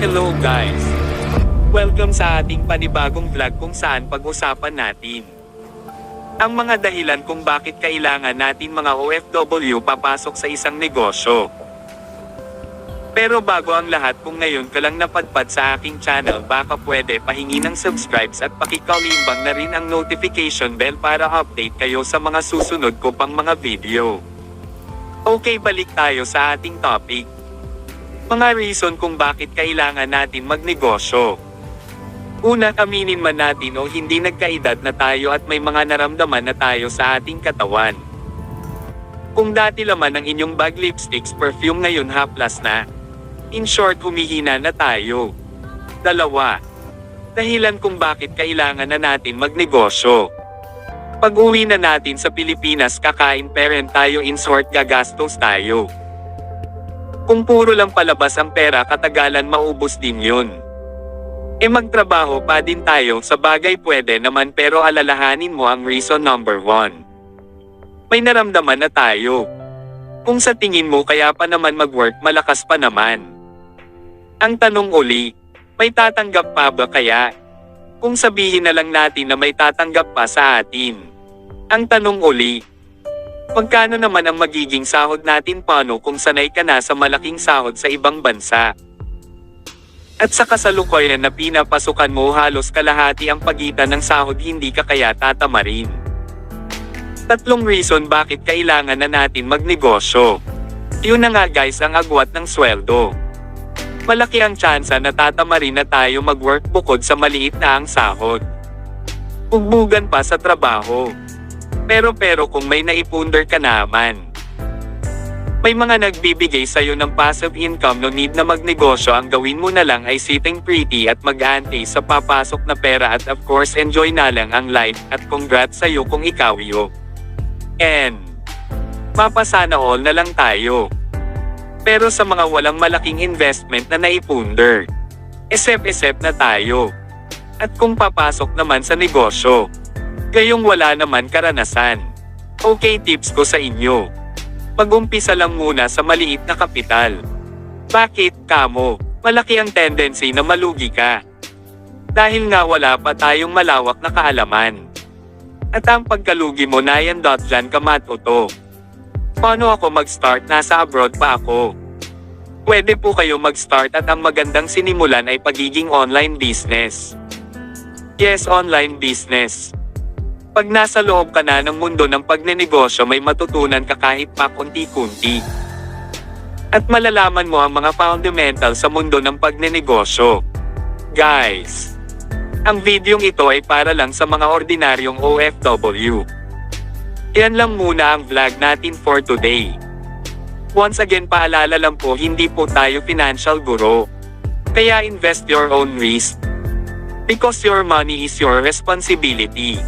Hello guys! Welcome sa ating panibagong vlog kung saan pag-usapan natin ang mga dahilan kung bakit kailangan natin mga OFW papasok sa isang negosyo. Pero bago ang lahat kung ngayon ka lang napadpad sa aking channel baka pwede pahingi ng subscribes at pakikalimbang na rin ang notification bell para update kayo sa mga susunod ko pang mga video. Okay balik tayo sa ating topic. Mga reason kung bakit kailangan natin magnegosyo. Una aminin man natin o hindi nagkaedad na tayo at may mga naramdaman na tayo sa ating katawan. Kung dati laman ang inyong bag lipsticks perfume ngayon haplas na. In short humihina na tayo. Dalawa. Dahilan kung bakit kailangan na natin magnegosyo. Pag uwi na natin sa Pilipinas kakain parent tayo in short gagastos tayo. Kung puro lang palabas ang pera katagalan maubos din yun. E magtrabaho pa din tayo sa bagay pwede naman pero alalahanin mo ang reason number one. May naramdaman na tayo. Kung sa tingin mo kaya pa naman mag-work malakas pa naman. Ang tanong uli, may tatanggap pa ba kaya? Kung sabihin na lang natin na may tatanggap pa sa atin. Ang tanong uli, magkano naman ang magiging sahod natin paano kung sanay ka na sa malaking sahod sa ibang bansa? At sa kasalukuyan na pinapasukan mo halos kalahati ang pagitan ng sahod hindi ka kaya tatamarin. Tatlong reason bakit kailangan na natin magnegosyo. Yun na nga guys ang agwat ng sweldo. Malaki ang tsansa na tatamarin na tayo mag-work bukod sa maliit na ang sahod. Ugbugan pa sa trabaho. Pero pero kung may naipunder ka naman. May mga nagbibigay sa'yo ng passive income no need na magnegosyo ang gawin mo na lang ay sitting pretty at mag-aantay sa papasok na pera at of course enjoy na lang ang life at congrats sa'yo kung ikaw yo. And, mapasana all na lang tayo. Pero sa mga walang malaking investment na naipunder, esep-esep na tayo. At kung papasok naman sa negosyo, gayong wala naman karanasan. Okay tips ko sa inyo. Mag-umpisa lang muna sa maliit na kapital. Bakit, kamo? Malaki ang tendency na malugi ka. Dahil nga wala pa tayong malawak na kaalaman. At ang pagkalugi mo na yan dot dyan ka matuto. Paano ako mag-start? Nasa abroad pa ako. Pwede po kayo mag-start at ang magandang sinimulan ay pagiging online business. Yes, online business. Pag nasa loob ka na ng mundo ng pagnenegosyo may matutunan ka kahit pa kunti-kunti. At malalaman mo ang mga fundamental sa mundo ng pagnenegosyo. Guys, ang videong ito ay para lang sa mga ordinaryong OFW. Yan lang muna ang vlog natin for today. Once again paalala lang po hindi po tayo financial guru. Kaya invest your own risk. Because your money is your responsibility.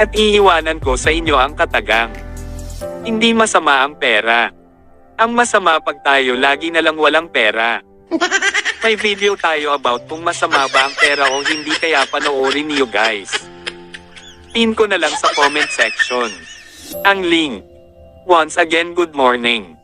At iiwanan ko sa inyo ang katagang. Hindi masama ang pera. Ang masama pag tayo lagi na lang walang pera. May video tayo about kung masama ba ang pera o hindi kaya panoorin niyo guys. Pin ko na lang sa comment section. Ang link. Once again good morning.